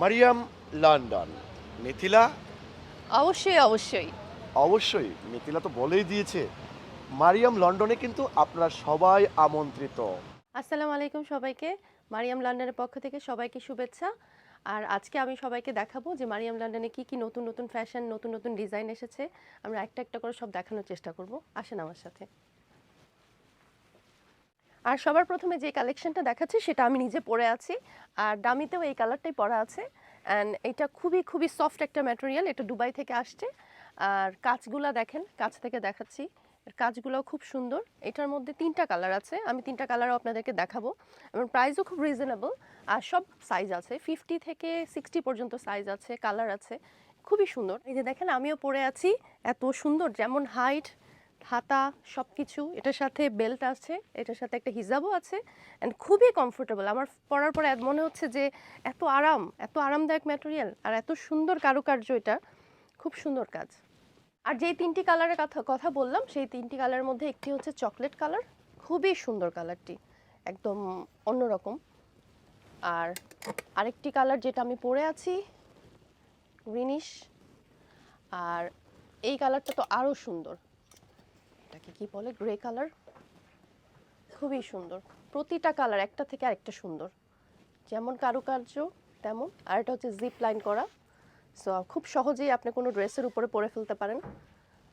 Mariam London Mithila? অবশ্যই অবশ্যই। অবশ্যই মিথিলা তো বলেই দিয়েছে। মারিয়াম লন্ডনে কিন্তু আপনারা সবাই আমন্ত্রিত। আসসালামু আলাইকুম সবাইকে। মারিয়াম লন্ডনের পক্ষ থেকে সবাইকে শুভেচ্ছা। আর আজকে আমি সবাইকে দেখাবো যে মারিয়াম লন্ডনে কি কি নতুন নতুন ফ্যাশন নতুন নতুন ডিজাইন এসেছে। আমরা একটা একটা করে সব দেখানোর চেষ্টা করব। আসেন আমার সাথে। আর সবার প্রথমে যে কালেকশনটা দেখাচ্ছি, সেটা আমি নিজে পরে আছি। আর দামিতেও এই কালারটাই পরা আছে। অ্যান্ড এটা খুবই খুবই সফট একটা ম্যাটেরিয়াল এটা দুবাই থেকে আসছে। আর কাজগুলা দেখেন, কাছ থেকে দেখাচ্ছি। কাজগুলো খুব সুন্দর। এটার মধ্যে তিনটা কালার আছে। আমি তিনটা কালারও আপনাদেরকে দেখাবো। এবং প্রাইসও খুব রিজনেবল আর সব সাইজ আছে। ফিফটি থেকে সিক্সটি পর্যন্ত সাইজ আছে কালার আছে। খুবই সুন্দর। এই যে দেখেন, আমিও পরে আছি। এত সুন্দর, যেমন হাইট হাতা সব কিছু এটার সাথে বেল্ট আছে, এটার সাথে একটা হিজাবও আছে অ্যান্ড খুবই কমফোর্টেবল আমার পরার পরে মনে হচ্ছে যে এত আরাম, এত আরামদায়ক ম্যাটেরিয়াল আর এত সুন্দর কারুকার্য এটা। খুব সুন্দর কাজ। আর যেই তিনটি কালারের কথা কথা বললাম, সেই তিনটি কালারের মধ্যে একটি হচ্ছে চকলেট কালার খুবই সুন্দর কালারটি একদম অন্যরকম। আর আরেকটি কালার যেটা আমি পরে আছি গ্রিনিশ আর এই কালারটা তো আরও সুন্দর। এটাকে কি বলে? গ্রে কালার খুবই সুন্দর। প্রতিটা কালার একটা থেকে আরেকটা সুন্দর। যেমন কারুকার্য, তেমন। আর এটা হচ্ছে জিপ লাইন করা। সো খুব সহজেই আপনি কোনো ড্রেসের উপরে পরে ফেলতে পারেন।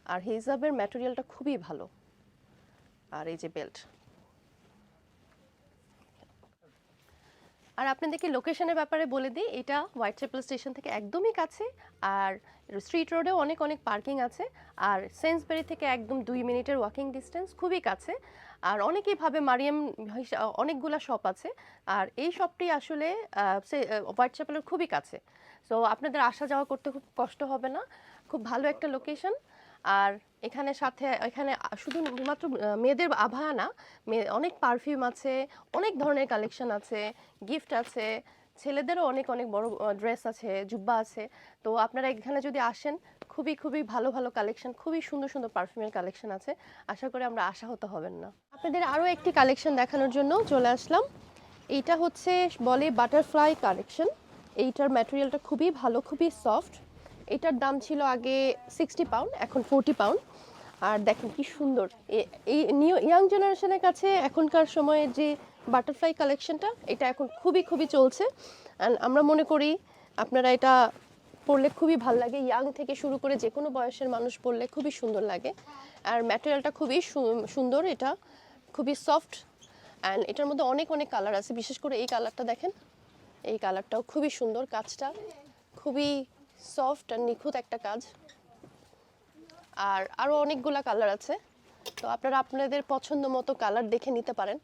আর হিজাবের ম্যাটেরিয়ালটা খুবই ভালো। আর এই যে বেল্ট আর আপনাদেরকে লোকেশনের ব্যাপারে বলে দিই, এটা হোয়াইট চ্যাপেল স্টেশন থেকে একদমই কাছে আর স্ট্রিট রোডেও অনেক অনেক পার্কিং আছে আর সেন্সবেরি থেকে একদম দুই মিনিটের ওয়াকিং ডিস্টেন্স খুবই কাছে আর অনেকেই ভাবে মারিয়াম অনেকগুলা শপ আছে আর এই শপটি আসলে হোয়াইট চ্যাপেলের খুবই কাছে। সো আপনাদের আসা যাওয়া করতে খুব কষ্ট হবে না। খুব ভালো একটা লোকেশন আর এখানে সাথে, এখানে আ- শুধু মাত্র মেয়েদের আভা না মেয়ে অনেক পারফিউম আছে, অনেক ধরনের কালেকশন আছে গিফট আছে, ছেলেদেরও অনেক অনেক বড় ড্রেস আছে, জুব্বা আছে। তো আপনারা এখানে যদি আসেন, খুবই খুবই ভালো ভালো কালেকশন খুবই সুন্দর সুন্দর পারফিউমের কালেকশন আছে। আশা করি আমরা আশাহত হবেন না। আপনাদের আরও একটি কালেকশন দেখানোর জন্য চলে আসলাম। এইটা হচ্ছে বলে বাটারফ্লাই কালেকশন এইটার ম্যাটেরিয়ালটা খুবই ভালো, খুবই সফট এটার দাম ছিল আগে সিক্সটি পাউন্ড এখন ফোরটি পাউন্ড আর দেখেন কি সুন্দর। এই নিউ ইয়াং জেনারেশনের কাছে এখনকার সময়ে যে বাটারফ্লাই কালেকশনটা এটা এখন খুবই খুবই চলছে। অ্যান্ড আমরা মনে করি আপনারা এটা পরলে খুবই ভালো লাগে। ইয়াং থেকে শুরু করে যে কোনো বয়সের মানুষ পরলে খুবই সুন্দর লাগে। আর ম্যাটেরিয়ালটা খুবই সুন্দর এটা, খুবই সফট অ্যান্ড এটার মধ্যে অনেক অনেক কালার আছে। বিশেষ করে এই কালারটা দেখেন। এই কালারটাও খুবই সুন্দর কাজটা খুবই সফট আর নিখুঁত একটা কাজ। আর আরও অনেকগুলা কালার আছে। তো আপনারা আপনাদের পছন্দ মতো কালার দেখে নিতে পারেন।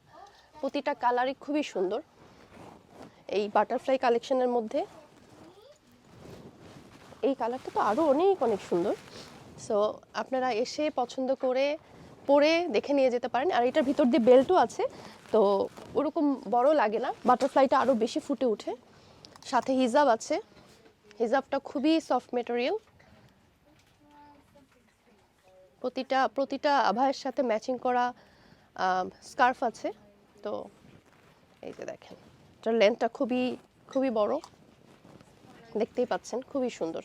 প্রতিটা কালারই খুবই সুন্দর। এই বাটারফ্লাই কালেকশনের মধ্যে। এই কালারটা তো আরও অনেক অনেক সুন্দর। সো আপনারা এসে পছন্দ করে পরে দেখে নিয়ে যেতে পারেন। আর এটার ভিতর দিয়ে বেল্টও আছে। তো ওরকম বড় লাগে না। বাটারফ্লাইটা আরও বেশি ফুটে ওঠে সাথে হিজাব আছে। হিজাবটা খুবই সফট মেটেরিয়াল প্রতিটা প্রতিটা আভায়ের সাথে ম্যাচিং করা স্কার্ফ আছে। তো এই যে দেখেন, এটার লেন্থটা খুবই খুবই বড়। দেখতেই পাচ্ছেন, খুবই সুন্দর।